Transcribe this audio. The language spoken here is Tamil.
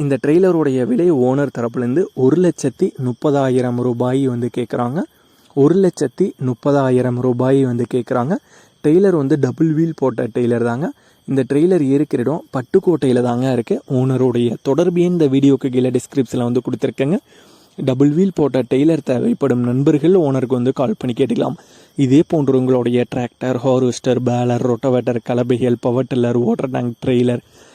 இந்த ட்ரெய்லருடைய விலை ஓனர் தரப்புலேருந்து ஒரு லட்சத்தி முப்பதாயிரம் ரூபாய் வந்து கேட்குறாங்க. ஒரு லட்சத்தி முப்பதாயிரம் ரூபாய் வந்து கேட்குறாங்க. ட்ரெய்லர் வந்து டபுள் வீல் போட்ட ட்ரெய்லர் தாங்க. இந்த ட்ரெய்லர் இருக்கிற இடம் பட்டுக்கோட்டையில் தாங்க இருக்குது ஓனருடைய தொடர்பு இந்த வீடியோக்கு கீழே டிஸ்கிரிப்ஷனில் வந்து கொடுத்துருக்கேங்க. டபுள் வீல் போட்ட டெய்லர் தேவைப்படும் நண்பர்கள் ஓனருக்கு வந்து கால் பண்ணி கேட்டுக்கலாம். இதே போன்று உங்களுடைய tractor harvester baler rotavator கலபைகள் power tiller water tank trailer